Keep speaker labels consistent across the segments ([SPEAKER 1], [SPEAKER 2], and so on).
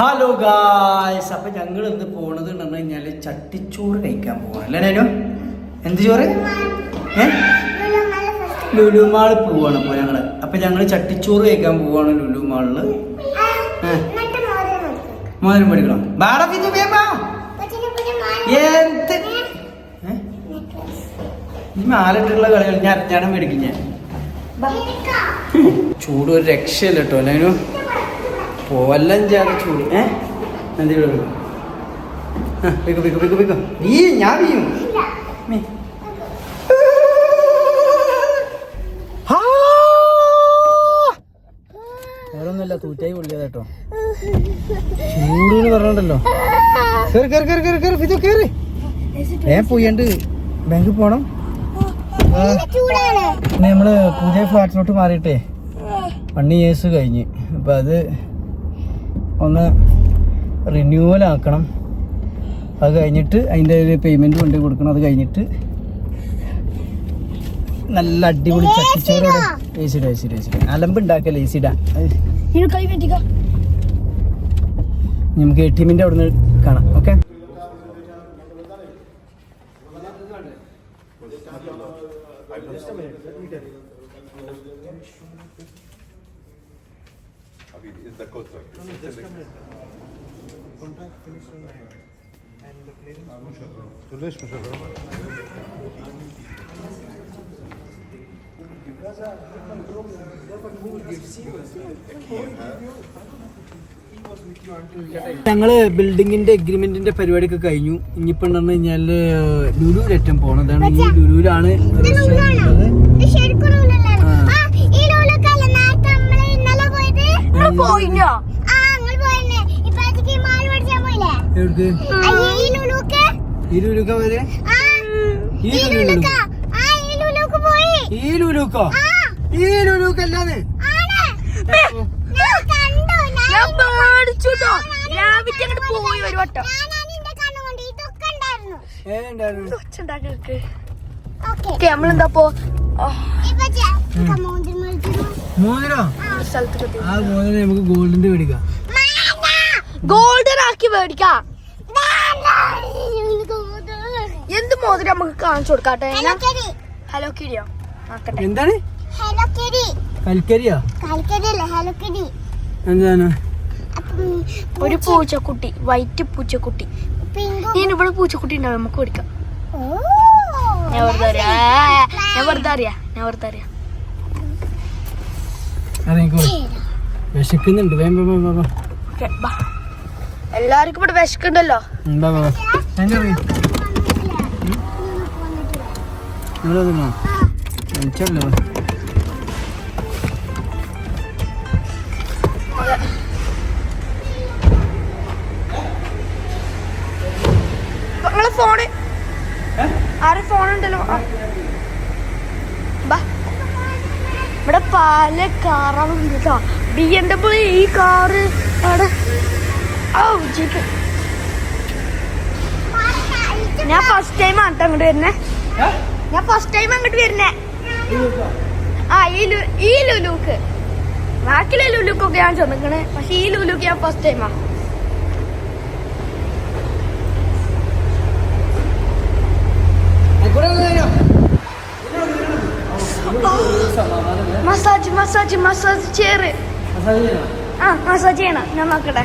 [SPEAKER 1] Hello guys അപ്പൊ ഞങ്ങൾ ഇന്ന് പോണത് എന്ന് പറഞ്ഞു കഴിഞ്ഞാൽ ചട്ടിച്ചോറ് കഴിക്കാൻ പോവാണ്. അല്ലേ നേനു? എന്ത് ചോറ്? ലുലുമാൾ പോവാണ് അപ്പൊ ഞങ്ങൾ. അപ്പൊ ഞങ്ങൾ ചട്ടിച്ചോറ് കഴിക്കാൻ പോവാണ് ലുലുമാളിൽ. മോദനം പഠിക്കണം. എന്ത്? ഈ മാലിട്ടുള്ള കളികൾ ഞാൻ അരഞ്ഞാടം മേടിക്കും ഞാൻ. ചൂട് ഒരു രക്ഷയില്ല കേട്ടോ അതിനു വേറൊന്നുമില്ല തൂറ്റായി പൊള്ളിയത് കേട്ടോ. ചൂട് പറഞ്ഞോണ്ടല്ലോ കേറി കയറി കയറി കയറി കയറി ഇത് കേറി. ഏ പോയണ്ട് ബാങ്കിൽ പോണം. നമ്മൾ പുതിയ ഫ്ലാറ്റിലോട്ട് മാറിയിട്ടേ. വൺ ഇയേഴ്സ് കഴിഞ്ഞ്. അപ്പൊ അത് ഒന്ന് റിന്യൂവൽ ആക്കണം. അത് കഴിഞ്ഞിട്ട് അതിന്റെ ഒരു പേയ്മെന്റ് കൊണ്ട് കൊടുക്കണം. അത് കഴിഞ്ഞിട്ട് നല്ല അടിപൊളി ചട്ടിച്ചോറോടെ ഏസിഡ ഏസിഡ ഏസിഡ അലമ്പ് സി ഏസിഡ നമുക്ക് എ ടി എമ്മിന്റെ അവിടെ നിന്ന് കാണാം. ഓക്കെ ഞങ്ങൾ ബിൽഡിങ്ങിന്റെ എഗ്രിമെന്റിന്റെ പരിപാടിയൊക്കെ കഴിഞ്ഞു. ഇനിയിപ്പോ പറഞ്ഞു കഴിഞ്ഞാൽ പോകണം പോണതാണ് ഈ ലുലുവിലാണ് എവിടേക്ക് ഈ ലുലുക്ക വരെ ഈ ലുലുക്ക. ലുലുക്കോ
[SPEAKER 2] പോയി. ഒരു വട്ടം
[SPEAKER 1] മോതിരോ ആ. മോതിരം നമുക്ക് ഗോൾഡിന്റെ മേടിക്കാം.
[SPEAKER 2] ഗോൾഡൻ ആക്കി മേടിക്കാം. എന്ത് മോതിരം നമുക്ക് കാണിച്ചു കൊടുക്കാട്ടെ? ഹലോ കിരിയോ ആക്കട്ടെ.
[SPEAKER 1] എന്താണ്? കൽക്കരിയോ? എന്താണ്?
[SPEAKER 2] ഒരു പൂച്ചക്കുട്ടി വൈറ്റ് പൂച്ചക്കുട്ടി. ഞാൻ ഇവിടെ പൂച്ചക്കുട്ടി ഉണ്ടാവും നമുക്ക് കൊടുക്കാം. ഞാൻ വെറുതെ അറിയാ ഞാൻ വെറുതെ അറിയാ ഞാൻ വെറുതെ അറിയാ.
[SPEAKER 1] വിശക്കുന്നുണ്ട്. വേം വാ, വാ, വാ, വാ.
[SPEAKER 2] ഓക്കെ ബാ. എല്ലാവർക്കും ഇവിടെ വിശക്കുണ്ടല്ലോ
[SPEAKER 1] ഇവിടെ
[SPEAKER 2] നിങ്ങളെ ഫോണ് ആരെ പല കാറാണ് കേട്ടോ. ബി എം ഡബ്ല്യു ഈ കാറ് അവിടെ ഓ ജീപ്പ് ഞാൻ ഫസ്റ്റ് ടൈം ആണ് അങ്ങോട്ട് വരുന്നേ. ഞാൻ ഫസ്റ്റ് ടൈം അങ്ങോട്ട് വരുന്നേ. ആ ഈ ഈ ലുലുക്ക്. ബാക്കിയുള്ള ലുലുക്കൊക്കെ ഞാൻ ചെന്നിക്കണേ. പക്ഷെ ഈ ലുലുക്ക് ഞാൻ ഫസ്റ്റ് ടൈമാ മസാജ് മസാജ് മസാജ് ചെയറ്. ആ മസാജ് ചെയ്യണം. ഞാൻ നോക്കട്ടെ.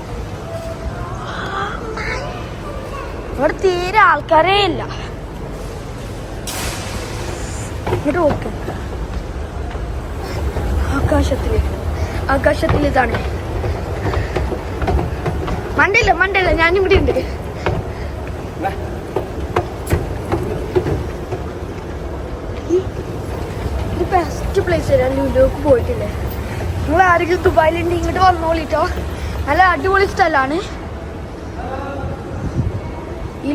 [SPEAKER 2] ഇവിടെ തീരെ ആൾക്കാരേ ഇല്ല. ഇങ്ങോട്ട് നോക്ക്. ആകാശത്തിൽ. ആകാശത്തിൽ ഇതാണ്. മണ്ടയില്ല മണ്ടയില്ല ഇവിടെ ഉണ്ട്. ഇത് ബെസ്റ്റ് പ്ലേസ് ഞാൻ ലുലുക്ക് പോയിട്ടില്ലേ. നിങ്ങൾ ആരെങ്കിലും ദുബായിലുണ്ട് ഇങ്ങോട്ട് വന്നോളിട്ടോ. നല്ല അടിപൊളി സ്ഥലമാണ്. ഈ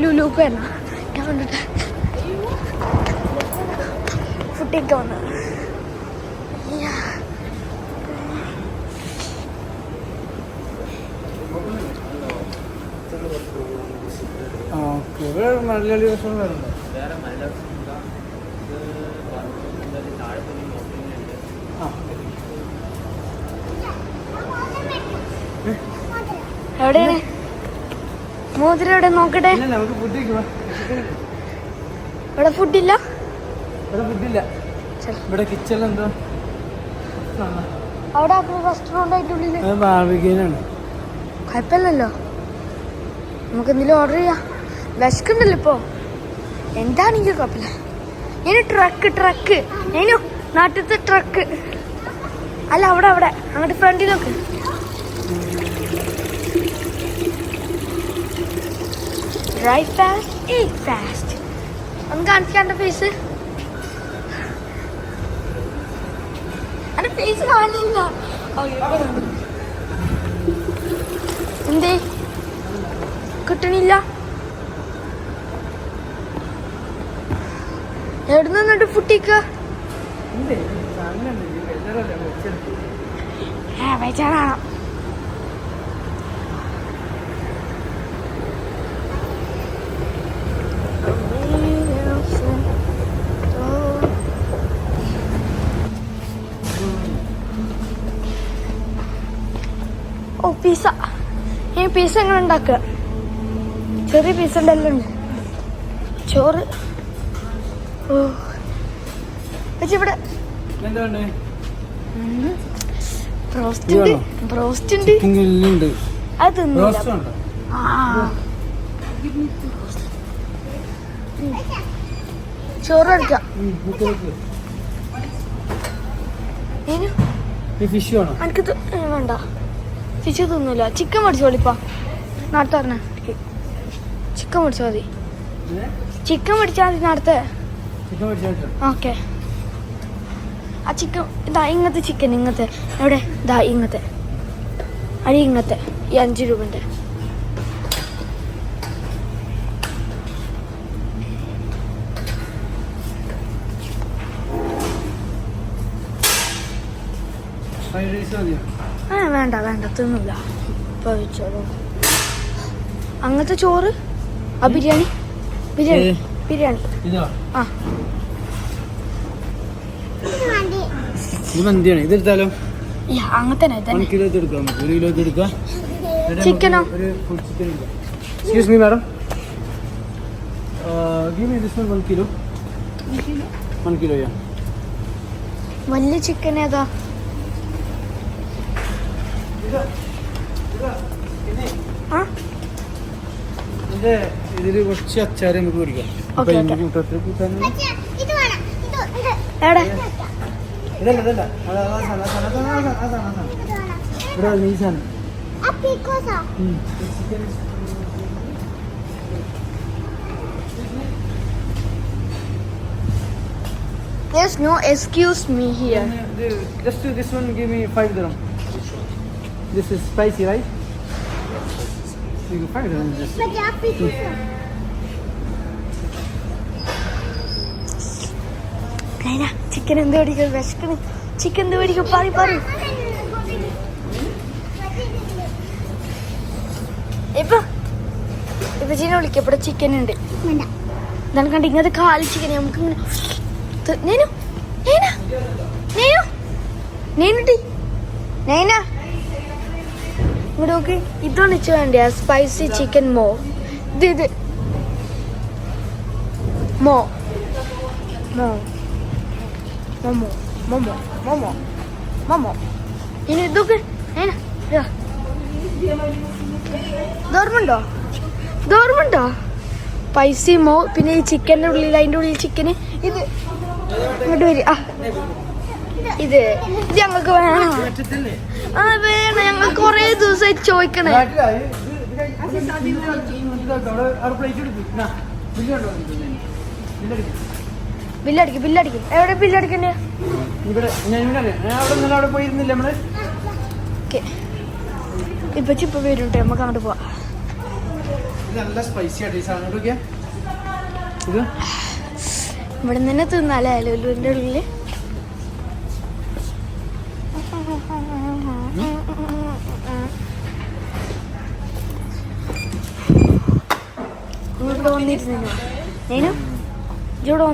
[SPEAKER 2] ഞാൻ കണ്ടിട്ട് ഫുഡൊക്കെ വന്നത്
[SPEAKER 1] മലയാളി
[SPEAKER 2] എവിടെയാണ്? മോതിരം ഇവിടെ നോക്കട്ടെ? ഇവിടെ ഫുഡില്ല
[SPEAKER 1] ഇവിടെ കിച്ചണിൽ എന്തോ
[SPEAKER 2] അവിടെ കുഴപ്പമില്ലല്ലോ. നമുക്ക് എന്തെങ്കിലും ഓർഡർ ചെയ്യാം. വിശക്കുണ്ടല്ലോ ഇപ്പോ. എന്താണെങ്കിൽ കുഴപ്പമില്ല? ഇനി ട്രക്ക് ട്രക്ക് ഇനി നാട്ടിലത്തെ ട്രക്ക് അല്ല അവിടെ അവിടെ. അങ്ങോട്ട് ഫ്രണ്ടിൽ നോക്ക്. ഡ്രൈവ് ഫാസ്റ്റ് ഈറ്റ് ഫാസ്റ്റ് ഒന്ന് കാണിക്കാണ്ട ഫേസ് അന്റെ ഫേസ് കാണില്ല എന്തേ? കിട്ടണില്ല. എവിടെ നിന്നിട്ട് ഫുട്ടിക്ക വെച്ചാണോ പിസ എങ്ങനെ ഉണ്ടാക്കുക? ചെറിയ പീസ് ഉണ്ടല്ലോ. ഉണ്ട് ചോറ്. ഓ. ഇവിടെ. അത്. ചോറ് എടുക്കാം എനിക്ക് വേണ്ട. ഫിഷ് തിന്നില്ല ചിക്കൻ മേടിച്ചോളിപ്പാ നടത്ത പറഞ്ഞ ചിക്കൻ മേടിച്ചാൽ മതി. ചിക്കൻ മേടിച്ചാൽ മതി
[SPEAKER 1] നടത്ത.
[SPEAKER 2] ഓക്കെ. ആ ചിക്കൻ ഇതാ ഇങ്ങനത്തെ ചിക്കൻ ഇങ്ങനത്തെ. എവിടെ? ഇതാ ഇങ്ങനത്തെ. അരി ഇങ്ങനത്തെ. ഈ അഞ്ച് രൂപന്റെ.
[SPEAKER 1] ഫ്രൈഡ് റൈസ് മതിയോ?
[SPEAKER 2] ആ വേണ്ട വേണ്ട തിന്നില്ല ഇപ്പൊ വെച്ചോളൂ അങ്ങനത്തെ ചോറ്? ആ ബിരിയാണി? ബിരിയാണി ബിരിയാണി. ആ.
[SPEAKER 1] മന്തിയാണ്. ഇത് എടുത്താലോ?
[SPEAKER 2] അങ്ങനത്തെ
[SPEAKER 1] കിലോ എടുക്കാം ഒരു കിലോ എടുക്കാം.
[SPEAKER 2] ചിക്കനോ?
[SPEAKER 1] Excuse me madam give me this one one kilo one kilo ya
[SPEAKER 2] വലിയ ചിക്കൻ ഏതാ? ആ?
[SPEAKER 1] ഇത് ഇതിൽ കുറച്ച് അച്ചാറ് നമുക്ക് കുടിക്കാം
[SPEAKER 2] ഓക്കേ, ഓക്കേ.
[SPEAKER 1] കൂട്ടത്തിൽ കൂട്ടാൻ ഇതല്ല ഇതല്ല. ഇവിടെ ഈ സാധനം.
[SPEAKER 2] There's no excuse me here.
[SPEAKER 1] Just this one, give me five dirham. This is spicy, right? You can five dirham. Just.
[SPEAKER 2] നൈന ചിക്കൻ എന്ത് മേടിക്കും വിശക്കണ് ചിക്കൻ എന്ത് മേടിക്കും പറ പറ ഇപ്പൊ ഇപ്പൊ ചീന വിളിക്കാം ഇവിടെ ചിക്കൻ ഉണ്ട്. എന്നാലും കണ്ട ഇങ്ങനത്തെ കാലി ചിക്കൻ നമുക്ക് ഇങ്ങനെ നേനു നേന നേനു. നേനുട്ടി നൈന. ഇങ്ങോട്ട് നോക്ക് ഇതാണ് വേണ്ടിയ സ്പൈസി ചിക്കൻ മോ ഇത് ഇത്. മോ മോ മോമോ മോമോ മോമോ മോമോ ഇനി ഇതൊക്കെ ഏ ദോർമുണ്ടോ ദോർമുണ്ടോ പൈസമോ പിന്നെ ഈ ചിക്കന്റെ ഉള്ളിൽ അതിന്റെ ഉള്ളിൽ ചിക്കന് ഇത്. ഇങ്ങോട്ട് വരിക ആ. ഇത് ഇത് ഞങ്ങൾക്ക് വേണം? ആ വേണം. ഞങ്ങൾ കുറേ ദിവസമായി ചോദിക്കണേ. ബില്ലടിക്കും ബില്ലടിക്കും. എവിടെ ബില്ലടിക്കണ്ടേ? ഇപ്പൊ ചിപ്പ വരും നമുക്ക് അങ്ങോട്ട് പോവാം.
[SPEAKER 1] നല്ല സ്പൈസി ആയിട്ട് ഈ സാധനം.
[SPEAKER 2] ഇവിടെ നിന്ന് തന്നെ തിന്നാലേ ലുലുവിന്റെ ഉള്ളിൽ. ഇവിടെ വന്നിരുന്നോ? നേനു ഇവിടെ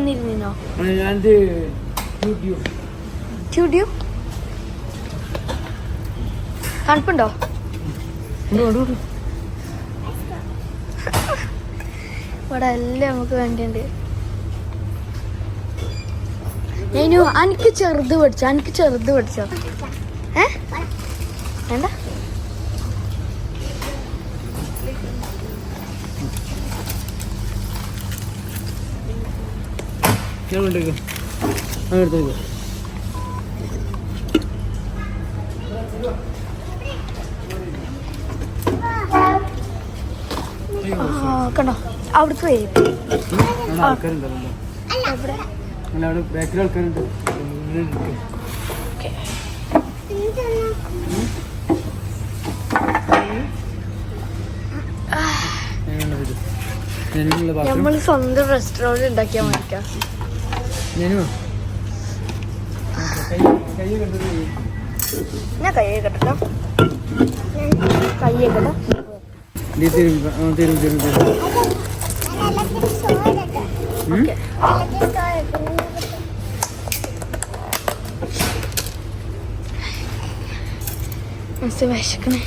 [SPEAKER 2] തണുപ്പുണ്ടോ? ഇവിടെ എല്ലാം നമുക്ക് വേണ്ടിയുണ്ട്. ഞാനു എനിക്ക് ചെറുത് പഠിച്ചോ? എനിക്ക് ചെറുത് പഠിച്ചോ ഏ വേണ്ട
[SPEAKER 1] ഞാൻ
[SPEAKER 2] കണ്ടോ
[SPEAKER 1] ബാക്കിൽ ആൾക്കാരുണ്ട്
[SPEAKER 2] നമ്മൾ സ്വന്തം റെസ്റ്റോറന്റ് ഉണ്ടാക്കിയാൽ
[SPEAKER 1] കണ്ടത്
[SPEAKER 2] ഞാൻ കൈ കേട്ടോ കൈ കേട്ടോ.
[SPEAKER 1] തരും തരും തരും തരും. ഉം?
[SPEAKER 2] ഓക്കെ മസ്ത് വിശക്കണേ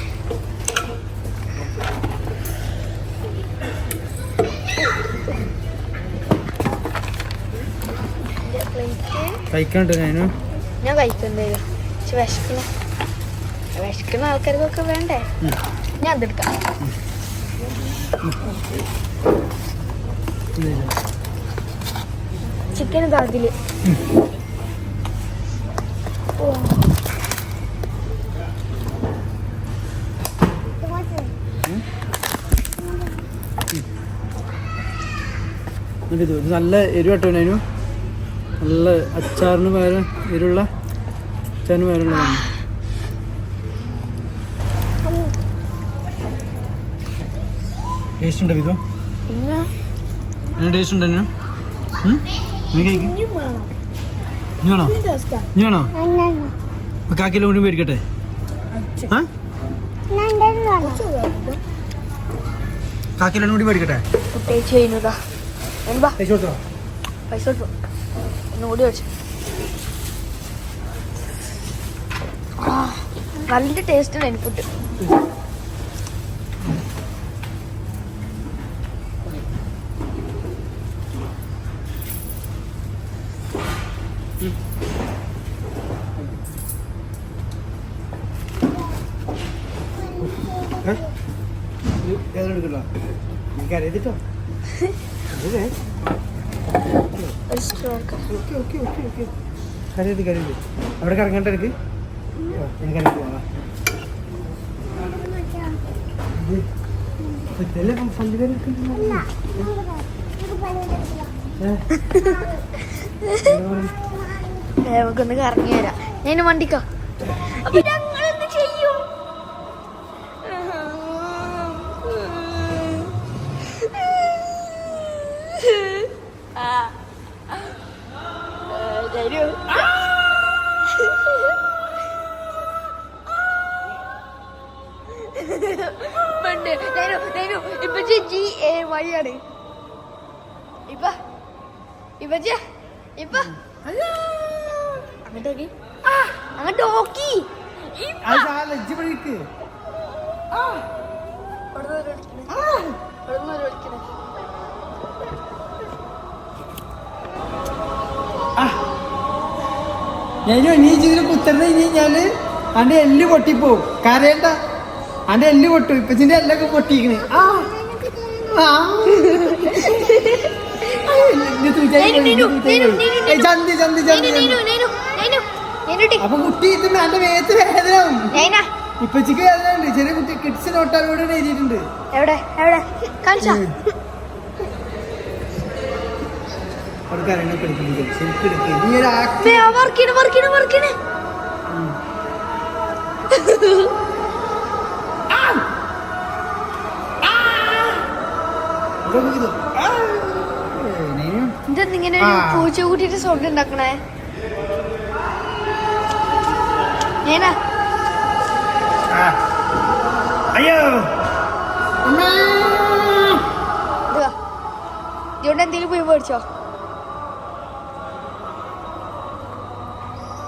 [SPEAKER 1] കഴിക്കണ്ടോ ഞാൻ
[SPEAKER 2] ഞാൻ കഴിക്കണ്ടേ പക്ഷെ വിശക്കണ വിശക്കണ ആൾക്കാർക്കൊക്കെ വേണ്ടേ. ഞാൻ എടുക്കാം ചിക്കൻ
[SPEAKER 1] താതിൽ നല്ല എരിവട്ടോ ഞാനു നല്ല അച്ചാറിന് പകരം എരിവുള്ള അച്ചാറിന് പകരമുള്ള ടേസ്റ്റ് ഉണ്ടോ ടേസ്റ്റ് കാക്കിലോ മേടിക്കട്ടെ? ആ? കാക്കിലോ കൂടി മേടിക്കട്ടെ?
[SPEAKER 2] കുട്ടിയെ ചെയ്യുന്നതാ. എന്താ
[SPEAKER 1] പൈസ കൊടുത്തോ?
[SPEAKER 2] ഒന്നുകൂടി വെച്ചു. നല്ല ടേസ്റ്റ് ഉണ്ട് എനിക്ക് ഫുഡ്
[SPEAKER 1] കരുതി കരയത് അവിടെ കിടങ്ങണ്ട എനിക്ക്?
[SPEAKER 2] നമുക്കൊന്ന് കറങ്ങി വരാം. ഞാൻ വണ്ടിക്കോ? തരൂ. പണ്ട് നേനു, നേനു, ഇപ്പച്ചി ജി എ വൈ ആണ് ഇപ്പ ഇപ്പച്ച ഇപ്പ. അങ്ങോട്ട് നോക്കി. അങ്ങോട്ട് നോക്കി.
[SPEAKER 1] ലജ്ജപ്പെടിക്ക് ഞാനോ നീ കുത്തരുന്ന കഴിഞ്ഞ് കഴിഞ്ഞാൽ അന്റെ എല്ല് പൊട്ടിപ്പോവും. കരയണ്ട. അന്റെ എല്ല് പൊട്ടും. ഇപ്പച്ചിന്റെ എല്ലൊക്കെ പൊട്ടിക്കണ് ആ. ഇനി ഇനി ചന്തി ചന്തി ചന്തി അപ്പൊ കുട്ടി ഇത് എന്റെ വേത്ത് വേദനയാവും. ഇപ്പച്ചിക്ക് വേദന ഉണ്ട് ചെറിയ കുട്ടി കിഡ്സ് നോട്ടാലോട് എഴുതിയിട്ടുണ്ട്.
[SPEAKER 2] എവിടെ? എവിടെ? കാണിച്ചാ.
[SPEAKER 1] ശരിക്കും എടുക്കുക നീ ഒരു ആക്ട്
[SPEAKER 2] വർക്കിന് വർക്കിന് വർക്കിന്
[SPEAKER 1] ഇത്. ആ, നീ-
[SPEAKER 2] ഇതെന്തിങ്ങനെ ഒരു. പൂച്ച കൂട്ടിട്ട് സൗണ്ട് ഉണ്ടാക്കണേ? ഞാനാ
[SPEAKER 1] അയ്യോ.
[SPEAKER 2] എന്തെങ്കിലും പോയി മേടിച്ചോ?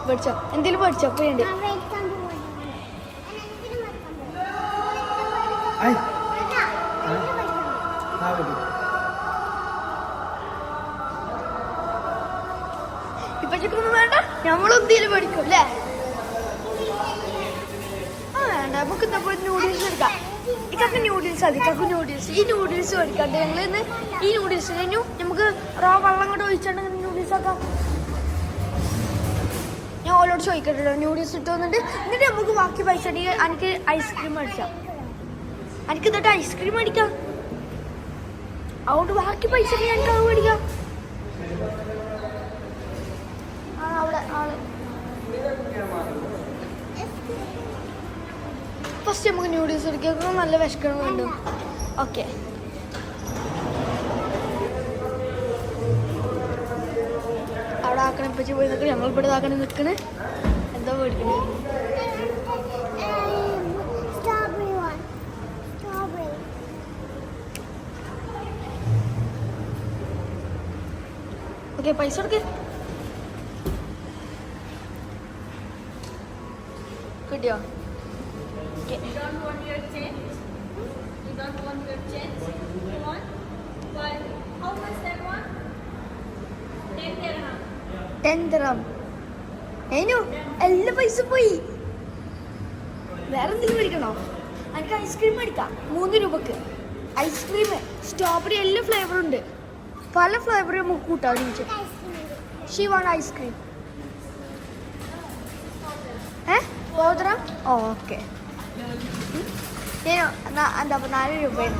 [SPEAKER 2] മേടിച്ചോ എന്തെങ്കിലും
[SPEAKER 1] പഠിച്ചോ? പോയിണ്ട്.
[SPEAKER 2] ഇപ്പൊ ചിക്കൊന്നും വേണ്ട. നമ്മളെന്തേലും മേടിക്കും അല്ലേ? ആ വേണ്ട. നമുക്ക് എന്താ പോയി നൂഡിൽസ് എടുക്കാം. ഇക്കൊക്കെ നൂഡിൽസ് മതി. ന്യൂഡിൽസ് നൂഡിൽസ് ഈ നൂഡിൽസ് മേടിക്കാണ്ട് ഞങ്ങൾ ഇന്ന് ഈ നൂഡിൽസ് കഴിഞ്ഞു നമുക്ക് റോ വെള്ളം കൂടെ ഒഴിച്ചിട്ടുണ്ടെങ്കിൽ നൂഡിൽസ് ആക്കാം. ഞാൻ ഓരോട് ചോദിക്കട്ടോ ന്യൂഡിൽസ് ഇട്ട് എന്നിട്ട് നമുക്ക് ബാക്കി പൈസ അടിക്കുക എനിക്ക് ഐസ്ക്രീം അടിക്കാം എനിക്ക് എന്നിട്ട് ഐസ്ക്രീം അടിക്കാം അതുകൊണ്ട് ബാക്കി പൈസ എനിക്ക് അത് മേടിക്കാം. അവിടെ ആൾ ഫസ്റ്റ് നമുക്ക് ന്യൂഡിൽസ് എടുക്കാം. നല്ല വിഷക്കണം വേണ്ടു ഓക്കെ ഇപ്പച്ചി പോയി നിൽക്കണേ ഞങ്ങൾ ഇവിടെ ഇതാക്കണേ നിൽക്കണ് എന്താ.
[SPEAKER 3] Strawberry.
[SPEAKER 2] ഓക്കെ പൈസ കൊടുക്ക് കിട്ടിയോ ടെൻ ദിറം ഏനു എല്ലാ പൈസ പോയി. വേറെ എന്തെങ്കിലും മേടിക്കണോ എനിക്ക് ഐസ്ക്രീം മേടിക്കാം. മൂന്ന് രൂപക്ക്. ഐസ്ക്രീം സ്ട്രോബെറി എല്ലാ ഫ്ലേവറും ഉണ്ട്. പല ഫ്ലേവറും നമുക്ക് കൂട്ടാൻ ചോദിച്ചു ഷീ വാണ്ട് ഐസ്ക്രീം ഏ? പോതറ ഓക്കെ അപ്പോൾ നാല് രൂപയാണ്.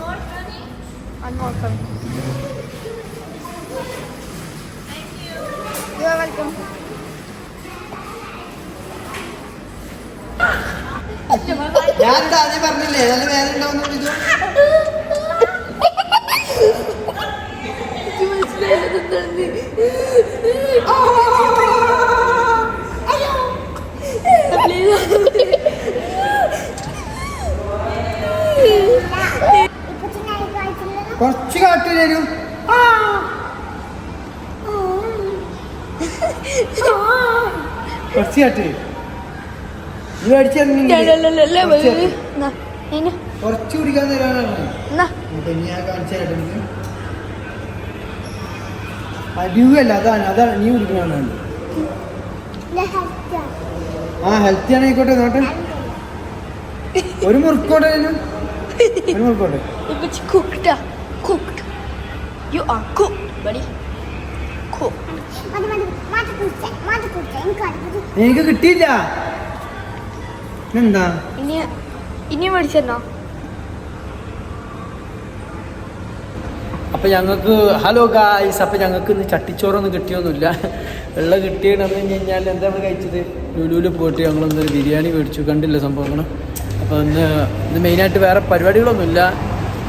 [SPEAKER 2] വൺ മോർ കമ്മി യു ആർ വെൽക്കം
[SPEAKER 1] ഞാൻ ആദ്യം പറഞ്ഞില്ലേ? നല്ല വേദന ഉണ്ടാവുന്നു
[SPEAKER 3] ഇപ്പൊ ഞാൻ കഴിച്ചില്ല
[SPEAKER 1] കുറച്ച് കാട്ടില്ലേനും കാട്ട് നീ കുറച്ച് കുടിക്കാൻ തരാനാണ് അപ്പൊ ഇനി ഞാൻ അതാണ് അതാണ് നീ കുടിക്കണതാണ് ആ ഹെൽത്തി നോട്ടെ. ഒരു മുറുക്കോട്ടെ ഒരു മുറുക്കോട്ടെ.
[SPEAKER 2] You are cooked, buddy.
[SPEAKER 3] എനിക്ക്
[SPEAKER 1] കിട്ടിയില്ല. എന്താ
[SPEAKER 2] ഇനി ഇനി മേടിച്ചെന്നോ?
[SPEAKER 1] അപ്പം ഞങ്ങൾക്ക് ഹലോ ഗായ്സ് അപ്പം ഞങ്ങൾക്ക് ഇന്ന് ചട്ടിച്ചോറൊന്നും കിട്ടിയൊന്നുമില്ല. വെള്ളം കിട്ടിയെന്ന് പറഞ്ഞു കഴിഞ്ഞാൽ എന്താ നമ്മൾ കഴിച്ചത്? ലുലുവിൽ പോയിട്ട് ഞങ്ങൾ എന്തൊരു ബിരിയാണി മേടിച്ചു. കണ്ടില്ല സംഭവങ്ങൾ അപ്പോൾ ഇന്ന് ഇന്ന് മെയിനായിട്ട് വേറെ പരിപാടികളൊന്നുമില്ല.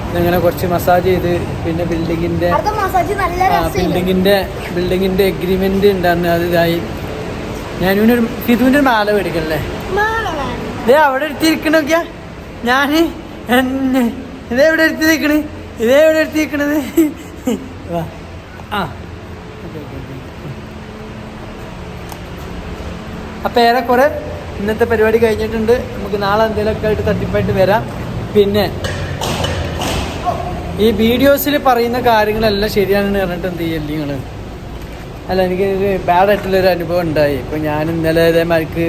[SPEAKER 1] ഇന്നിങ്ങനെ കുറച്ച് മസാജ് ചെയ്ത് പിന്നെ
[SPEAKER 2] ബിൽഡിങ്ങിന്റെ
[SPEAKER 1] ബിൽഡിങ്ങിന്റെ ബിൽഡിങ്ങിന്റെ എഗ്രിമെന്റ് ഉണ്ടായിരുന്നു. അത് ഇതായി. ഞാൻ ഫിതുവിന്റെ ഫിതുവിന്റെ മാല മേടിക്കണല്ലേ? ഇതേ അവിടെ എടുത്തിരിക്കണൊക്കെയാ ഞാൻ എന്നെ. ഇതേ എവിടെ എടുത്തിരിക്കണ് ഇതേ എവിടെ എടുത്തിരിക്കണത് ആ. അപ്പം ഏറെക്കുറെ ഇന്നത്തെ പരിപാടി കഴിഞ്ഞിട്ടുണ്ട്. നമുക്ക് നാളെ എന്തെങ്കിലുമൊക്കെ ആയിട്ട് തട്ടിപ്പായിട്ട് വരാം. പിന്നെ ഈ വീഡിയോസിൽ പറയുന്ന കാര്യങ്ങളെല്ലാം ശരിയാണെന്ന് പറഞ്ഞിട്ട് എന്ത് ചെയ്യല്ലേ നിങ്ങൾ അല്ല എനിക്ക് ബാഡ് ആയിട്ടുള്ളൊരു അനുഭവം ഉണ്ടായി. ഇപ്പോൾ ഞാൻ ഇന്നലെ ഇതേമാർക്ക്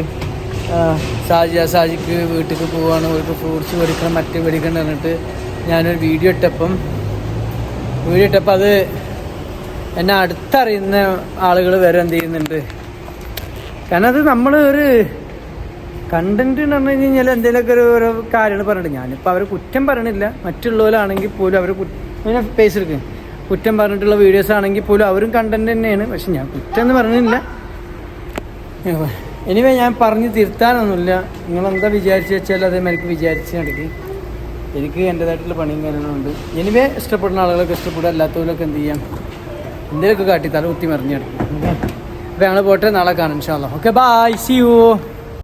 [SPEAKER 1] സാജി സാജിക്ക് വീട്ടിൽ പോവാണ്. അവർക്ക് ഫ്രൂട്ട്സ് മേടിക്കണം മറ്റ് മേടിക്കണം പറഞ്ഞിട്ട് ഞാനൊരു വീഡിയോ ഇട്ടപ്പം വീഡിയോ ഇട്ടപ്പോൾ അത് എന്നെ അടുത്തറിയുന്ന ആളുകൾ വരെ എന്ത് ചെയ്യുന്നുണ്ട്. കാരണം അത് നമ്മൾ ഒരു കണ്ടന്റ് എന്ന് പറഞ്ഞു കഴിഞ്ഞാൽ എന്തെങ്കിലുമൊക്കെ ഒരു ഓരോ കാര്യങ്ങൾ പറഞ്ഞിട്ട് ഞാനിപ്പോൾ അവർ കുറ്റം പറയണില്ല. മറ്റുള്ളവരാണെങ്കിൽ പോലും അവർ പിന്നെ പേസ് എടുക്കും കുറ്റം പറഞ്ഞിട്ടുള്ള വീഡിയോസ് ആണെങ്കിൽ പോലും അവരും കണ്ടന്റ് തന്നെയാണ്. പക്ഷെ ഞാൻ കുറ്റം എന്ന് പറഞ്ഞില്ല എനിവേ ഞാൻ പറഞ്ഞ് തിരുത്താനൊന്നുമില്ല. നിങ്ങളെന്താ വിചാരിച്ചു വെച്ചാൽ അതേമാതിരിക്ക് വിചാരിച്ച് നടക്കി. എനിക്ക് എന്റെതായിട്ടുള്ള പണിയും കാര്യങ്ങളുണ്ട് എനിവേ ഇഷ്ടപ്പെടുന്ന ആളുകളൊക്കെ ഇഷ്ടപ്പെടുക. അല്ലാത്തവരൊക്കെ എന്ത് ചെയ്യാം? എന്തെങ്കിലുമൊക്കെ കാട്ടി തല കുത്തി മറിഞ്ഞ് നടക്കും. അപ്പോൾ ഞങ്ങൾ പോട്ടെ. നാളെ കാണാം. ഇൻഷാല്ല ഓക്കെ ബൈ സി യു